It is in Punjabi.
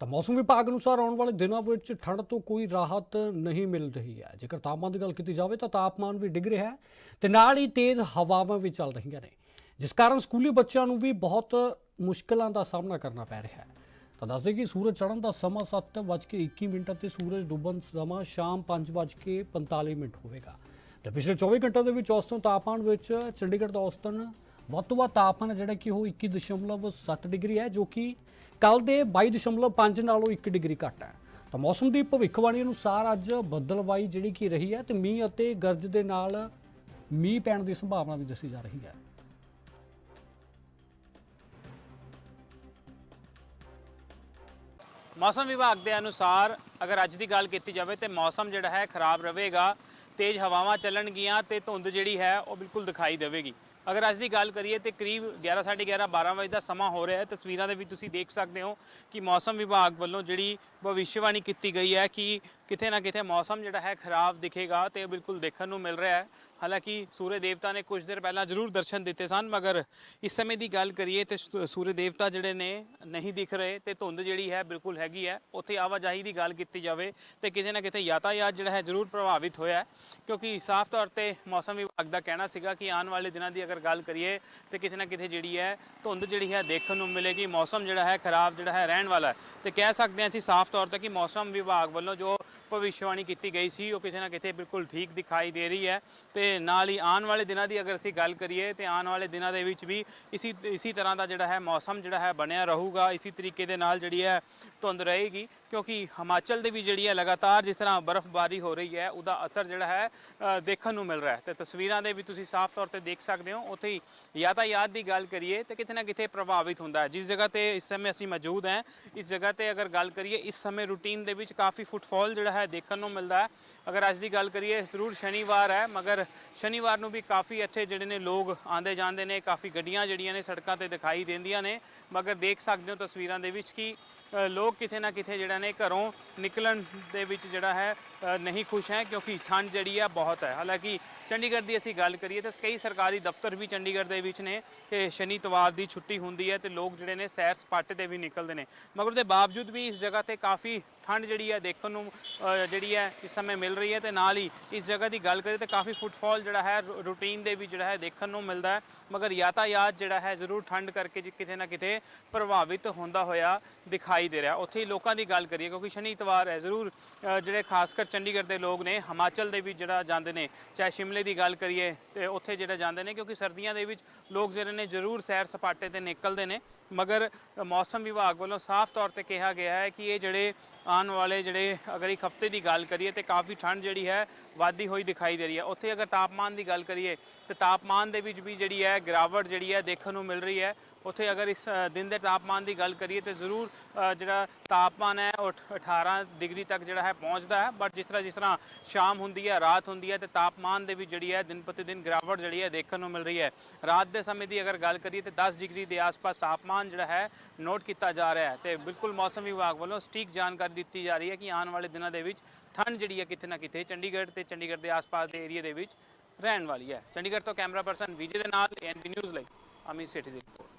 ਤਾਂ ਮੌਸਮ ਵਿਭਾਗ ਅਨੁਸਾਰ ਆਉਣ ਵਾਲੇ ਦਿਨਾਂ ਵਿੱਚ ਠੰਡ ਤੋਂ ਕੋਈ ਰਾਹਤ ਨਹੀਂ ਮਿਲ ਰਹੀ ਹੈ। ਜੇਕਰ ਤਾਪਮਾਨ ਦੀ ਗੱਲ ਕੀਤੀ ਜਾਵੇ ਤਾਂ ਤਾਪਮਾਨ ਵੀ ਡਿੱਗ ਰਿਹਾ ਹੈ ਤੇ ਨਾਲ ਹੀ ਤੇਜ਼ ਹਵਾਵਾਂ ਵੀ ਚੱਲ ਰਹੀਆਂ ਨੇ, ਜਿਸ ਕਾਰਨ ਸਕੂਲੀ ਬੱਚਿਆਂ ਨੂੰ ਵੀ ਬਹੁਤ ਮੁਸ਼ਕਲਾਂ ਦਾ ਸਾਹਮਣਾ ਕਰਨਾ ਪੈ ਰਿਹਾ ਹੈ। ਤਾਂ ਦੱਸਦੇ ਕਿ ਸੂਰਜ ਚੜ੍ਹਨ ਦਾ ਸਮਾਂ 7:21 ਮਿੰਟ ਅਤੇ ਸੂਰਜ ਡੁੱਬਣ ਦਾ ਸਮਾਂ ਸ਼ਾਮ 5:45 ਮਿੰਟ ਹੋਵੇਗਾ। ਤੇ ਪਿਛਲੇ 24 ਘੰਟਿਆਂ ਦੇ ਵਿੱਚ ਔਸਤਨ ਤਾਪਮਾਨ ਵਿੱਚ ਚੰਡੀਗੜ੍ਹ ਦਾ ਔਸਤਨ ਵੱਧ ਤੋਂ ਵੱਧ ਤਾਪਮਾਨ ਜਿਹੜਾ ਕਿ ਉਹ 21.7 ਡਿਗਰੀ ਹੈ, ਜੋ ਕਿ ਕੱਲ ਦੇ 22.5 ਨਾਲੋਂ 1 ਡਿਗਰੀ ਘੱਟ ਹੈ। ਤਾਂ ਮੌਸਮ ਦੀ ਭਵਿੱਖਬਾਣੀ ਅਨੁਸਾਰ ਅੱਜ ਬੱਦਲਵਾਈ ਜਿਹੜੀ ਕਿ ਰਹੀ ਹੈ ਤੇ ਮੀਂਹ ਅਤੇ ਗਰਜ ਦੇ ਨਾਲ ਮੀਂਹ ਪੈਣ ਦੀ ਸੰਭਾਵਨਾ ਵੀ ਦੱਸੀ ਜਾ ਰਹੀ ਹੈ। ਮੌਸਮ ਵਿਭਾਗ ਦੇ ਅਨੁਸਾਰ ਅਗਰ ਅੱਜ ਦੀ ਗੱਲ ਕੀਤੀ ਜਾਵੇ ਤੇ ਮੌਸਮ ਜਿਹੜਾ ਹੈ ਖਰਾਬ ਰਹੇਗਾ, ਤੇਜ਼ ਹਵਾਵਾਂ ਚੱਲਣਗੀਆਂ ਤੇ ਧੁੰਦ ਜਿਹੜੀ ਹੈ ਉਹ ਬਿਲਕੁਲ ਦਿਖਾਈ ਦੇਵੇਗੀ। ਅਗਰ ਅੱਜ ਦੀ ਗੱਲ ਕਰੀਏ ਤੇ ਕਰੀਬ 11:30 12 ਵਜੇ ਦਾ ਸਮਾਂ ਹੋ ਰਿਹਾ ਹੈ, ਤਸਵੀਰਾਂ ਦੇ ਵਿੱਚ ਤੁਸੀਂ ਦੇਖ ਸਕਦੇ ਹੋ ਕਿ ਮੌਸਮ ਵਿਭਾਗ ਵੱਲੋਂ ਜਿਹੜੀ ਭਵਿੱਖਬਾਣੀ ਕੀਤੀ ਗਈ ਹੈ ਕਿ ਕਿਤੇ ਨਾ ਕਿਤੇ ਮੌਸਮ ਜਿਹੜਾ ਹੈ ਖਰਾਬ ਦਿਖੇਗਾ ਤੇ ਬਿਲਕੁਲ ਦੇਖਣ ਨੂੰ ਮਿਲ ਰਿਹਾ ਹੈ। ਹਾਲਾਂਕਿ ਸੂਰਜ ਦੇਵਤਾ ਨੇ ਕੁਝ ਦੇਰ ਪਹਿਲਾਂ ਜ਼ਰੂਰ ਦਰਸ਼ਨ ਦਿੱਤੇ ਸਨ, ਮਗਰ ਇਸ ਸਮੇਂ ਦੀ ਗੱਲ ਕਰੀਏ ਤੇ ਸੂ- ਸੂਰਜ ਦੇਵਤਾ ਜਿਹੜੇ ਨੇ ਨਹੀਂ ਦਿਖ ਰਹੇ ਤੇ ਧੁੰਦ ਜਿਹੜੀ ਹੈ ਬਿਲਕੁਲ ਹੈਗੀ ਹੈ। ਉੱਥੇ ਆਵਾਜਾਈ ਦੀ ਗੱਲ ਕੀਤੀ ਜਾਵੇ ਤੇ ਕਿਤੇ ਨਾ ਕਿਤੇ ਯਾਤਾਯਾਤ ਜਿਹੜਾ ਹੈ ਜ਼ਰੂਰ ਪ੍ਰਭਾਵਿਤ ਹੋਇਆ ਕਿਉਂਕਿ ਸਾਫ਼ ਤੌਰ ਤੇ ਮੌਸਮ ਵਿਭਾਗ ਦਾ ਕਹਿਣਾ ਸੀਗਾ ਕਿ ਆਉਣ ਵਾਲੇ ਦਿਨਾਂ ਦੀ ਅਗਰ ਅਗਰ ਗੱਲ ਕਰੀਏ ਤੇ ਕਿਤੇ ਨਾ ਕਿਤੇ ਜਿਹੜੀ ਹੈ ਧੁੰਦ ਜਿਹੜੀ ਹੈ ਦੇਖਣ ਨੂੰ ਮਿਲੇਗੀ, ਮੌਸਮ ਜਿਹੜਾ ਹੈ ਖਰਾਬ ਜਿਹੜਾ ਹੈ ਰਹਿਣ ਵਾਲਾ ਹੈ। ਤੇ ਕਹਿ ਸਕਦੇ ਹਾਂ ਅਸੀਂ ਸਾਫ਼ ਤੌਰ ਤੇ ਕਿ ਮੌਸਮ ਵਿਭਾਗ ਵੱਲੋਂ ਜੋ ਭਵਿੱਖਬਾਣੀ ਕੀਤੀ ਗਈ ਸੀ, ਉਹ ਕਿਤੇ ਨਾ ਕਿਤੇ ਬਿਲਕੁਲ ਠੀਕ ਦਿਖਾਈ ਦੇ ਰਹੀ ਹੈ। ਤੇ ਨਾਲ ਹੀ ਆਉਣ ਵਾਲੇ ਦਿਨਾਂ ਦੀ ਅਗਰ ਅਸੀਂ ਗੱਲ ਕਰੀਏ ਤੇ ਆਉਣ ਵਾਲੇ ਦਿਨਾਂ ਦੇ ਵਿੱਚ ਵੀ ਇਸੀ ਇਸੀ ਤਰ੍ਹਾਂ ਦਾ ਜਿਹੜਾ ਹੈ ਮੌਸਮ ਜਿਹੜਾ ਹੈ ਬਣਿਆ ਰਹੂਗਾ, ਇਸੀ ਤਰੀਕੇ ਦੇ ਨਾਲ ਜਿਹੜੀ ਹੈ ਧੁੰਦ ਰਹੇਗੀ। ਕਿਉਂਕਿ ਹਿਮਾਚਲ ਦੇ ਵੀ ਜਿਹੜੀ ਹੈ ਲਗਾਤਾਰ ਜਿਸ ਤਰ੍ਹਾਂ ਬਰਫ਼ਬਾਰੀ ਹੋ ਰਹੀ ਹੈ, ਉਹਦਾ ਅਸਰ ਜਿਹੜਾ ਹੈ ਦੇਖਣ ਨੂੰ ਮਿਲ ਰਿਹਾ ਹੈ। ਤੇ ਤਸਵੀਰਾਂ ਦੇ ਵੀ ਤੁਸੀਂ ਸਾਫ਼ ਤੌਰ ਤੇ ਦੇਖ ਸਕਦੇ ਹੋ। ਉੱਥੇ ਹੀ ਯਾਤਾਯਾਤ ਦੀ ਗੱਲ ਕਰੀਏ ਤੇ ਕਿਤੇ ਨਾ ਕਿਤੇ ਪ੍ਰਭਾਵਿਤ ਹੁੰਦਾ ਹੈ। ਜਿਸ ਜਗ੍ਹਾ ਤੇ ਇਸ ਸਮੇਂ ਅਸੀਂ ਮੌਜੂਦ ਹਾਂ, ਇਸ ਜਗ੍ਹਾ ਤੇ ਅਗਰ ਗੱਲ ਕਰੀਏ, ਇਸ ਸਮੇਂ ਰੂਟੀਨ ਦੇ ਵਿੱਚ ਕਾਫੀ ਫੁੱਟਫਾਲ ਜਿਹੜਾ ਹੈ ਦੇਖਣ ਨੂੰ ਮਿਲਦਾ ਹੈ। ਅਗਰ ਅੱਜ ਦੀ ਗੱਲ ਕਰੀਏ, ਜ਼ਰੂਰ ਸ਼ਨੀਵਾਰ ਹੈ, ਮਗਰ ਸ਼ਨੀਵਾਰ ਨੂੰ ਵੀ ਕਾਫੀ ਇੱਥੇ ਜਿਹੜੇ ਨੇ ਲੋਕ ਆਂਦੇ ਜਾਂਦੇ ਨੇ, ਕਾਫੀ ਗੱਡੀਆਂ ਜਿਹੜੀਆਂ ਨੇ ਸੜਕਾਂ ਤੇ ਦਿਖਾਈ ਦਿੰਦੀਆਂ ਨੇ। ਮਗਰ ਦੇਖ ਸਕਦੇ ਹੋ ਤਸਵੀਰਾਂ ਦੇ ਵਿੱਚ ਕਿ ਲੋਕ ਕਿਤੇ ਨਾ ਕਿਤੇ ਜਿਹੜਾ ਨੇ ਘਰੋਂ ਨਿਕਲਣ ਦੇ ਵਿੱਚ ਜਿਹੜਾ ਹੈ ਨਹੀਂ ਖੁਸ਼ ਹੈ ਕਿਉਂਕਿ ਠੰਡ ਜਿਹੜੀ ਹੈ ਬਹੁਤ ਹੈ। ਹਾਲਾਂਕਿ ਚੰਡੀਗੜ੍ਹ ਦੀ ਅਸੀਂ ਗੱਲ ਕਰੀਏ ਤਾਂ ਕਈ ਸਰਕਾਰੀ ਦਫ਼ਤਰ ਵੀ ਚੰਡੀਗੜ੍ਹ ਦੇ ਵਿੱਚ ਨੇ ਤੇ ਸ਼ਨੀ ਇਤਵਾਰ ਦੀ ਛੁੱਟੀ ਹੁੰਦੀ ਹੈ ਤੇ ਲੋਕ ਜਿਹੜੇ ਨੇ ਸੈਰ ਸਪਾਟੇ ਤੇ ਵੀ ਨਿਕਲਦੇ ਨੇ। ਮਗਰ ਦੇ ਬਾਵਜੂਦ ਵੀ ਇਸ ਜਗ੍ਹਾ ਤੇ ਕਾਫੀ ਠੰਡ ਜਿਹੜੀ ਹੈ ਦੇਖਣ ਨੂੰ ਜਿਹੜੀ ਹੈ ਇਸ ਸਮੇਂ ਮਿਲ ਰਹੀ ਹੈ ਤੇ ਨਾਲ ਹੀ ਇਸ ਜਗ੍ਹਾ ਦੀ ਗੱਲ ਕਰੀਏ ਤਾਂ ਕਾਫੀ ਫੁੱਟਫਾਲ ਜਿਹੜਾ ਹੈ ਰੂਟੀਨ ਦੇ ਵੀ ਜਿਹੜਾ ਹੈ ਦੇਖਣ ਨੂੰ ਮਿਲਦਾ ਹੈ। ਮਗਰ ਯਾਤਾਯਾਤ ਜਿਹੜਾ ਹੈ ਜ਼ਰੂਰ ਠੰਡ ਕਰਕੇ ਕਿਤੇ ਨਾ ਕਿਤੇ ਪ੍ਰਭਾਵਿਤ ਹੁੰਦਾ ਹੋਇਆ ਦਿਖਾਈ ਦੇ ਰਿਹਾ। ਉੱਥੇ ਹੀ ਲੋਕਾਂ ਦੀ ਗੱਲ ਕਰੀਏ, ਕਿਉਂਕਿ ਸ਼ਨੀ ਇਤਵਾਰ ਹੈ, ਜ਼ਰੂਰ ਜਿਹੜੇ ਖਾਸ ਕਰ ਚੰਡੀਗੜ੍ਹ ਦੇ ਲੋਕ ਨੇ, ਹਿਮਾਚਲ ਦੇ ਵੀ ਜਿਹੜਾ ਜਾਂਦੇ ਨੇ, ਚਾਹੇ ਸ਼ਿਮਲੇ ਦੀ ਗੱਲ ਕਰੀਏ ਤੇ ਉੱਥੇ ਜਿਹੜਾ ਜਾਂਦੇ ਨੇ, ਕਿਉਂਕਿ ਸਰਦੀਆਂ ਦੇ ਵਿੱਚ ਲੋਕ ਜਿਹੜੇ ਨੇ ਜ਼ਰੂਰ ਸੈਰ ਸਪਾਟੇ ਤੇ ਨਿਕਲਦੇ ਨੇ। ਮਗਰ ਮੌਸਮ ਵਿਭਾਗ ਵੱਲੋਂ ਸਾਫ਼ ਤੌਰ ਤੇ ਕਿਹਾ ਗਿਆ ਹੈ ਕਿ ਇਹ ਜਿਹੜੇ ਆਉਣ ਵਾਲੇ ਜਿਹੜੇ ਅਗਰ ਇੱਕ ਹਫ਼ਤੇ ਦੀ ਗੱਲ ਕਰੀਏ ਤੇ ਕਾਫੀ ਠੰਡ ਜਿਹੜੀ ਹੈ ਵਾਧੀ ਹੋਈ ਦਿਖਾਈ ਦੇ ਰਹੀ ਹੈ। ਉੱਥੇ ਅਗਰ ਤਾਪਮਾਨ ਦੀ ਗੱਲ ਕਰੀਏ ਤੇ ਤਾਪਮਾਨ ਦੇ ਵਿੱਚ ਵੀ ਜਿਹੜੀ ਹੈ ਗਿਰਾਵਟ ਜਿਹੜੀ ਹੈ ਦੇਖਣ ਨੂੰ ਮਿਲ ਰਹੀ ਹੈ। ਉੱਥੇ ਅਗਰ ਇਸ ਦਿਨ ਦੇ ਤਾਪਮਾਨ ਦੀ ਗੱਲ ਕਰੀਏ ਤੇ ਜ਼ਰੂਰ ਜਿਹੜਾ ਤਾਪਮਾਨ ਹੈ ਉਹ ਅਠ- 18 ਡਿਗਰੀ ਤੱਕ ਜਿਹੜਾ ਹੈ ਪਹੁੰਚਦਾ ਹੈ। ਬਟ ਜਿਸ ਤਰ੍ਹਾਂ ਜਿਸ ਤਰ੍ਹਾਂ ਸ਼ਾਮ ਹੁੰਦੀ ਹੈ, ਰਾਤ ਹੁੰਦੀ ਹੈ ਤੇ ਤਾਪਮਾਨ ਦੇ ਵਿੱਚ ਜਿਹੜੀ ਹੈ ਦਿਨ ਪ੍ਰਤੀ ਦਿਨ ਗਿਰਾਵਟ ਜਿਹੜੀ ਹੈ ਦੇਖਣ ਨੂੰ ਮਿਲ ਰਹੀ ਹੈ। ਰਾਤ ਦੇ ਸਮੇਂ ਦੀ ਅਗਰ ਗੱਲ ਕਰੀਏ ਤੇ 10 ਡਿਗਰੀ ਦੇ ਆਸ-ਪਾਸ ਤਾਪਮਾਨ ਜਿਹੜਾ ਹੈ ਨੋਟ ਕੀਤਾ ਜਾ ਰਿਹਾ ਹੈ। ਤੇ ਬਿਲਕੁਲ ਮੌਸਮ ਵਿਭਾਗ ਵੱਲੋਂ ਸਟੀਕ ਜਾਣਕਾਰੀ ਦਿੱਤੀ ਜਾ ਰਹੀ ਹੈ ਕਿ ਆਉਣ ਵਾਲੇ ਦਿਨਾਂ ਦੇ ਵਿੱਚ ਠੰਡ ਜਿਹੜੀ ਹੈ ਕਿਤੇ ਨਾ ਕਿਤੇ ਚੰਡੀਗੜ੍ਹ ਤੇ ਚੰਡੀਗੜ੍ਹ ਦੇ ਆਸ-ਪਾਸ ਦੇ ਏਰੀਆ ਦੇ ਵਿੱਚ ਰਹਿਣ ਵਾਲੀ ਹੈ। ਚੰਡੀਗੜ੍ਹ ਤੋਂ ਕੈਮਰਾ ਪਰਸਨ ਵਿਜੇ ਦੇ ਨਾਲ ਐਨਬੀ ਨਿਊਜ਼ ਲਈ, ਅਮਿਤ ਸੇਠੀ ਦੀ ਰਿਪੋਰਟ।